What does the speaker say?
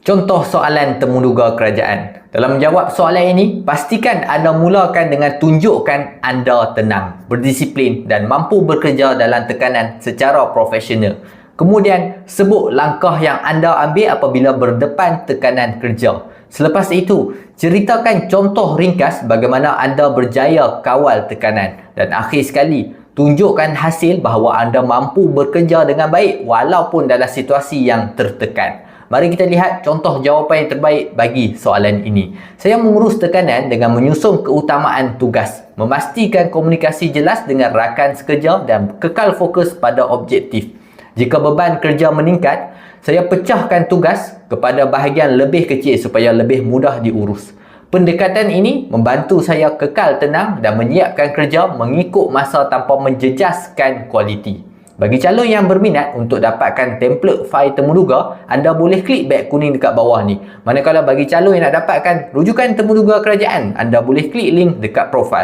Contoh soalan temuduga kerajaan. Dalam menjawab soalan ini, pastikan anda mulakan dengan tunjukkan anda tenang, berdisiplin dan mampu bekerja dalam tekanan secara profesional. Kemudian, sebut langkah yang anda ambil apabila berdepan tekanan kerja. Selepas itu, ceritakan contoh ringkas bagaimana anda berjaya kawal tekanan. Dan akhir sekali, tunjukkan hasil bahawa anda mampu bekerja dengan baik walaupun dalam situasi yang tertekan. Mari kita lihat contoh jawapan yang terbaik bagi soalan ini. Saya mengurus tekanan dengan menyusun keutamaan tugas, memastikan komunikasi jelas dengan rakan sekerja dan kekal fokus pada objektif. Jika beban kerja meningkat, saya pecahkan tugas kepada bahagian lebih kecil supaya lebih mudah diurus. Pendekatan ini membantu saya kekal tenang dan menyiapkan kerja mengikut masa tanpa menjejaskan kualiti. Bagi calon yang berminat untuk dapatkan template fail temuduga, anda boleh klik beg kuning dekat bawah ni. Manakala bagi calon yang nak dapatkan rujukan temuduga kerajaan, anda boleh klik link dekat profil.